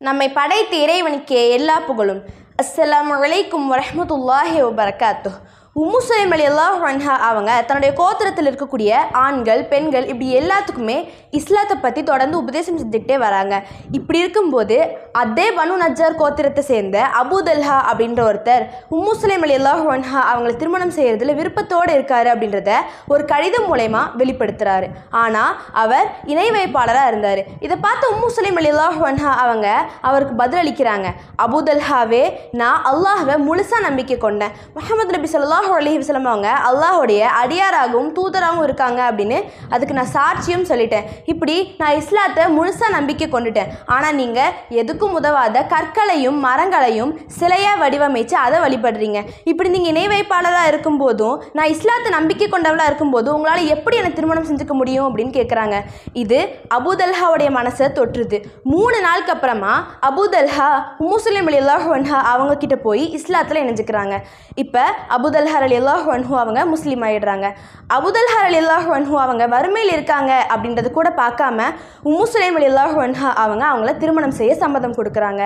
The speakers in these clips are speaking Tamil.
நம்மை படைத்த இறைவனுக்கே எல்லா புகழும். அஸ்ஸலாமு வலைக்கும் வரமத்துல்லாஹி வபரகாத்து உம்மு சுலைம் அலி அல்லாஹ் ரன்ஹா அவங்க தன்னுடைய கோத்திரத்தில் இருக்கக்கூடிய ஆண்கள் பெண்கள் இப்படி எல்லாத்துக்குமே இஸ்லாத்தை பற்றி தொடர்ந்து உபதேசம் செஞ்சுக்கிட்டே வராங்க. இப்படி இருக்கும்போது அதே பனு நஜார் கோத்திரத்தை சேர்ந்த அபுதல்ஹா அப்படின்ற ஒருத்தர் உம்மு சுலைம் அலி அல்லாஹ் ரன்ஹா அவங்களை திருமணம் செய்கிறதுல விருப்பத்தோடு இருக்காரு அப்படின்றத ஒரு கடிதம் மூலயமா வெளிப்படுத்துகிறாரு ஆனால் அவர் இணை வைப்பாளராக இருந்தார். இதை பார்த்து உம்மு சுலைம் அலி அல்லாஹ் ரன்ஹா அவங்க அவருக்கு பதிலளிக்கிறாங்க. அபுதல்ஹாவே நான் அல்லாஹை முழுசாக நம்பிக்கை கொண்டேன். முகமது நபி ஸல்லல்லாஹு அலைஹி அலிஹிஸ்லம் அவங்க அல்லாஹுடைய அடியாராகவும் தூதராகவும் இருக்காங்க அப்படின்னு அதுக்கு நான் சாட்சியும் சொல்லிட்டேன். இப்படி நான் இஸ்லாத்தை முழுசாக நம்பிக்கை கொண்டுட்டேன். ஆனால் நீங்கள் எதுக்கும் உதவாத கற்களையும் மரங்களையும் சிலையாக வடிவமைச்சு அதை வழிபடுறீங்க. இப்படி நீங்கள் இணை வைப்பாளராக இருக்கும்போதும் நான் இஸ்லாத்தை நம்பிக்கை கொண்டவளாக இருக்கும்போதும் உங்களால் எப்படி என்னை திருமணம் செஞ்சுக்க முடியும் அப்படின்னு கேட்குறாங்க இது அபுதல்ஹாவுடைய மனசை தொற்றுது. மூணு நாளுக்கு அப்புறமா அபுதல்ஹா முஸ்லிம் அலி அல்லாஹ் அவங்க கிட்ட போய் இஸ்லாத்தில் இணைஞ்சுக்கிறாங்க. இப்போ அபுதல்ஹர் அலி அல்லாஹ் அன்ஹு அவங்க முஸ்லீம் ஆயிடுறாங்க. அபுதல்ஹர் அலி அல்லாஹ் அன்ஹு அவங்க வறுமையில் இருக்காங்க அப்படின்றது கூட பார்க்காம உம்மு சுலைம் அலி அல்லாஹ் அன்ஹா அவங்க அவங்கள திருமணம் செய்ய சம்மதம் கொடுக்குறாங்க.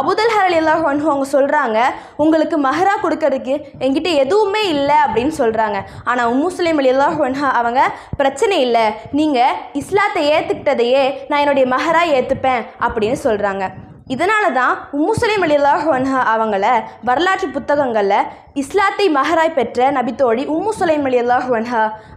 அபுதல்ஹர் அலி அல்லாஹ் அன்ஹு அவங்க சொல்கிறாங்க உங்களுக்கு மஹரா கொடுக்கறதுக்கு என்கிட்ட எதுவுமே இல்லை அப்படின்னு சொல்கிறாங்க ஆனால் உம்மு சுலைம் அலி அல்லாஹ் அன்ஹா அவங்க பிரச்சனை இல்லை. நீங்கள் இஸ்லாத்தை ஏற்றுக்கிட்டதையே நான் என்னுடைய மஹரா ஏற்றுப்பேன் அப்படின்னு சொல்கிறாங்க இதனால தான் உம்முசலிம் அலிலாஹ் அவங்கள வரலாற்று புத்தகங்களில் இஸ்லாத்தை மஹராய் பெற்ற நபித்தோழி உம்மு சுலைம் அலில்லாஹ்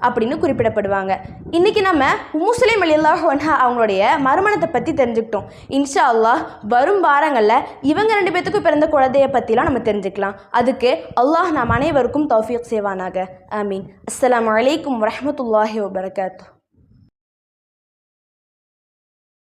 அப்படின்னு குறிப்பிடப்படுவாங்க. இன்றைக்கி நம்ம உம்மு சுலைம் அலில்லாஹ் அவங்களுடைய மறுமணத்தை பற்றி தெரிஞ்சுக்கிட்டோம். இன்ஷா அல்லாஹ் வரும் வாரங்களில் இவங்க ரெண்டு பேத்துக்கும் பிறந்த குழந்தைய பற்றிலாம் நம்ம தெரிஞ்சுக்கலாம். அதுக்கு அல்லாஹ் நாம் அனைவருக்கும் தௌஃபீக் செய்வானாக. ஐ மீன் அஸ்லாம் அலைக்கும் வரமத்துல்லாஹி வபரகாத்து.